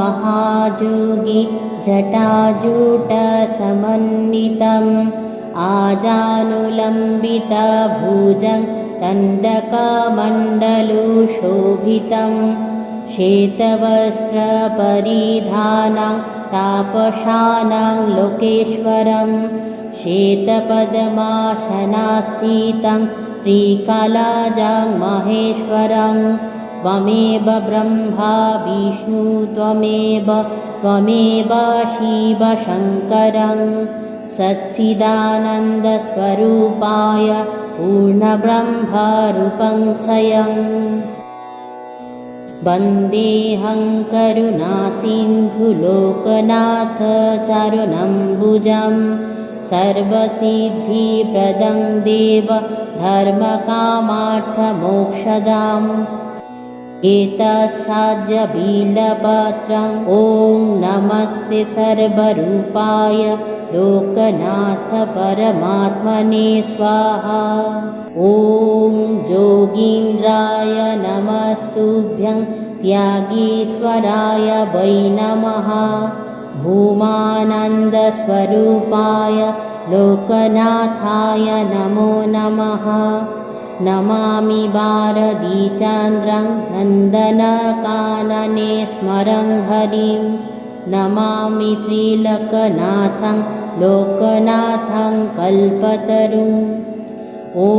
महायोगी जटाजूटसमन्वितम् आजानुलम्बितभुजं दण्डकमण्डलुशोभितं श्वेतवस्त्रपरिधानं तापशानां लोकेश्वरं श्वेतपद्मासनास्थितं श्रीकालाजां महेश्वरं त्वमेव ब्रह्मा विष्णु त्वमेव त्वमेव शिवशङ्करं सच्चिदानन्दस्वरूपाय पूर्णब्रह्मरूपं वन्देऽहं करुणासिन्धुलोकनाथचरणम्बुजं सर्वसिद्धिप्रदं देव धर्मकामार्थमोक्षदाम् एतत्साज्यबिलपत्रम् ॐ नमस्ते सर्वरूपाय लोकनाथ परमात्मने स्वाहा। ॐ जोगीन्द्राय नमस्तुभ्यं त्यागीश्वराय वै नमः। भूमानन्दस्वरूपाय लोकनाथाय नमो नमः नमामि भारतीचान्द्रं नन्दनकानने स्मरं हरिं। नमामि त्रिलकनाथं लोकनाथं कल्पतरुम् ॐ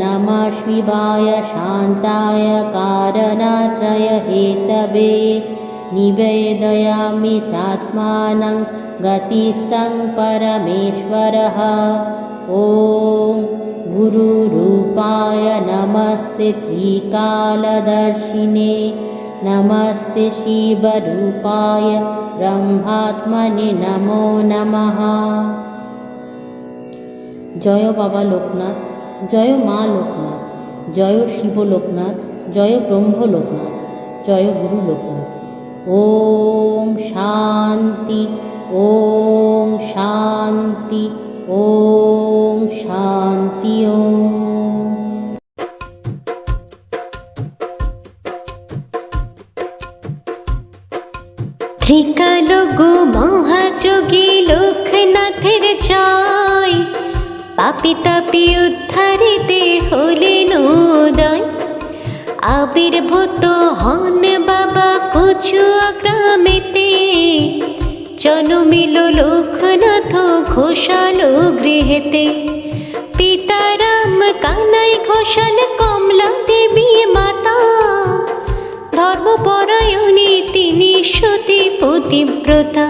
नमः शिवाय शान्ताय कारणत्रयहेतवे निवेदयामि चात्मानं गतिस्तं परमेश्वरः। ॐ गुरुरूपाय नमस्ते त्रिकालदर्शिने नमस्ते शिवरूपाय ব্রহ্মাত্মনে নমো নমঃ জয় বাবা লোকনাথ জয় মা লোকনাথ জয় শিব লোকনাথ জয় ব্রহ্ম লোকনাথ জয় গুরু লোকনাথ ওম শান্তি ওম শান্তি ওম শান্তি ওম। ত্রিকালগো মহাযোগী লোকনাথের জয় পাপি তাপি উদ্ধারিতে হলেন উদয় আবির্ভূত হন বাবা কচুয়া গ্রামেতে জন্মিল লোকনাথ ঘোষাল গৃহেতে। পিতারাম কানাই ঘোষাল কমলা দেবী মাতা। ধর্মপরায়ণী তিনি সতী পতিব্রতা।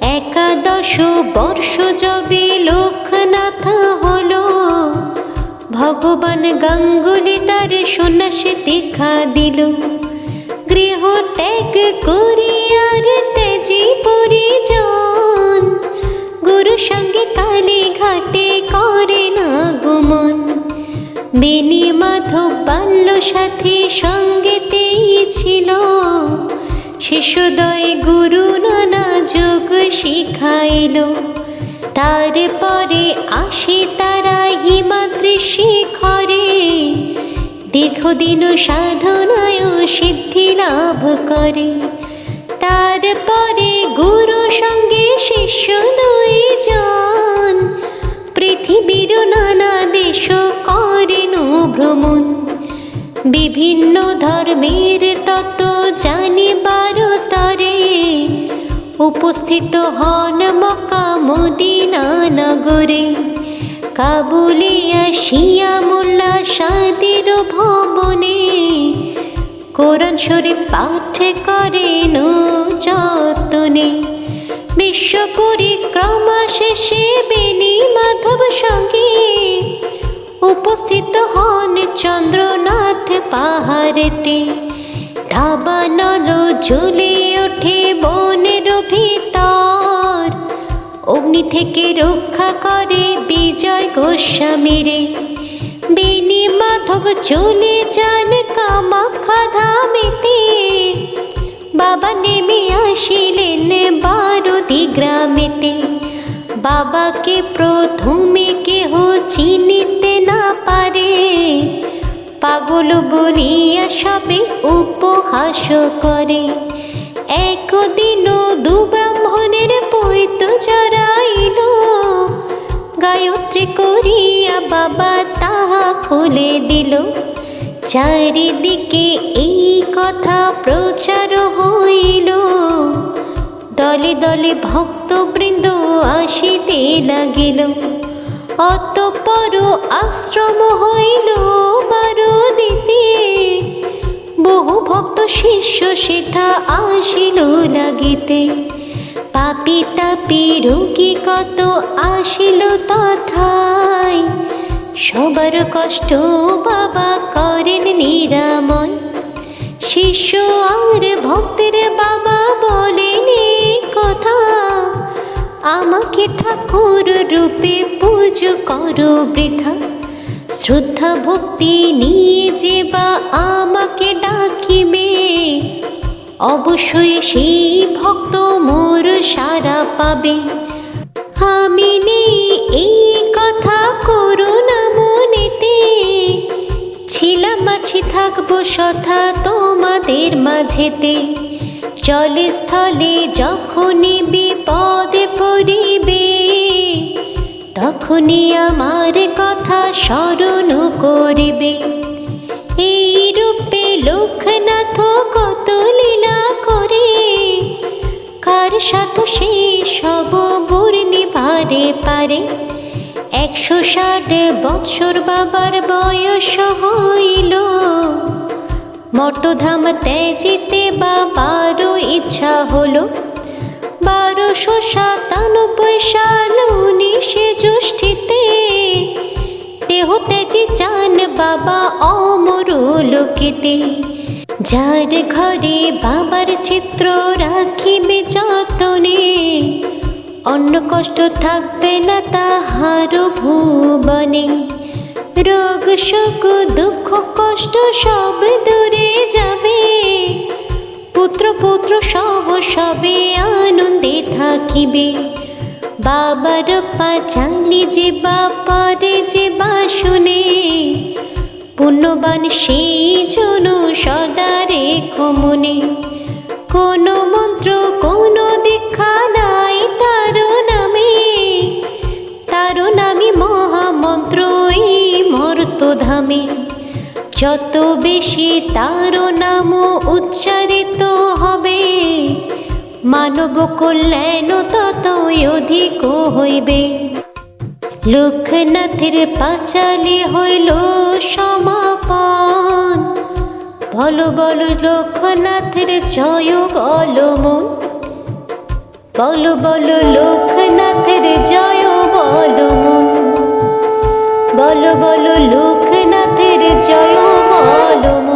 একাদশ বর্ষ যবে লোকনাথ হল। ভগবান গাঙ্গুলি তার সন্ন্যাসে দেখা দিল। গৃহ ত্যাগ করিয়ার তেজি পরিজন গুরু সঙ্গে কালী ঘাটে করে না গমন বেনি মাধব বাল্য সাথী সঙ্গেতেই ছিল। শিশুদয় গুরু নানা যোগ শিখাইল। তারপরে আসে তারা হিমাদ্রি শিখরে দীর্ঘদিন সাধনায় সিদ্ধি লাভ করে। দুইজন পৃথিবীর নানা দেশ করেন ভ্রমণ। বিভিন্ন ধর্মের তত্ত্ব জানিবার তরে উপস্থিত হন মক্কা মদিনা নগরে। কাবুলে আসিয়া মোল্লা সাদের ভবনে কোরআন শরীফ পাঠ করেন। বিশ্ব পরিক্রমা শেষে বেনি মাধব সঙ্গে উপস্থিত হন চন্দ্রনাথ পাহাড়েতে। দাবানল জ্বলে ওঠে বনের ভিতর। অগ্নি থেকে রক্ষা করে বিজয় গোস্বামীরে। বেনি মাধব চলে যান কামাখ্যা ধামেতে। বাবা নেমে আসিলেন গ্রামেতে বাবাকে প্রথমে কেহ চিনিতে না পারে। পাগল বলিয়া সবে উপহাস করে। একদিন দু ব্রাহ্মণের পৈত জড়াইল গায়ত্রী করিয়া বাবা তাহা খুলে দিল। চারিদিকে এই কথা প্রচার হইল। দলে দলে ভক্তবৃন্দ লাগিল। অতপর আশ্রম হইল বারো দিতে বহু ভক্ত শিষ্য সেথা আসিল লাগিতে। পাপি তাপি রোগী কত আসিল তথায়। সবার কষ্ট বাবা করেন নিরাময়। শিষ্য আর ভক্তের বাবা বলেন কথা। আমাকে ঠাকুর রূপে পুজো করো বৃথা। শ্রদ্ধা ভক্তি নিয়ে যে বা আমাকে ডাকিবে। অবশ্যই সেই ভক্ত মোর সারা পাবে। আমি নেই এই কথা করো না মনেতে। ছিলাম আছি থাকব সথা তোমাদের মাঝেতে। জলে স্থলে যখনই বিপদে পড়িবে, তখনই আমার কথা স্মরণ করিবে। এই রূপে লোকনাথ কত লীলা করে, কার সাথে সে সব বর্ণিবারে পারে? একশো ষাট বৎসর বাবার বয়স হইল মর্তধাম ত্যাজিতে বাবারও ইচ্ছা হলো। বারোশো সাতানব্বই সাল উনিশে জ্যৈষ্ঠীতে দেহ ত্যাজি চান বাবা অমর লোকেতে যার ঘরে বাবার চিত্র রাখিবে যতনে অন্য কষ্ট থাকবে না তাহার ভুবনে। রোগ শোক, দুঃখ কষ্ট সব দূরে পুত্র পুত্র সহ সবে আনন্দে থাকিবে। বাবার পাচালি যে বাপারে যে বা শুনে পুণ্যবান সেই জন সদা রেখো মনে। কোনো মন্ত্র, কোনো দীক্ষা নাই তার নামে। তার নামে মহামন্ত্র এই মর্তধামে যত বেশি তার নাম উচ্চারিত হবে, মানব কল্যাণ ততই অধিক হইবে। লোকনাথের পাঁচালি হইল সমাপন। বল বল, লোকনাথের জয় বল মন বল বল, লোকনাথের জয় বল মন বল বল, লোক জয় বলো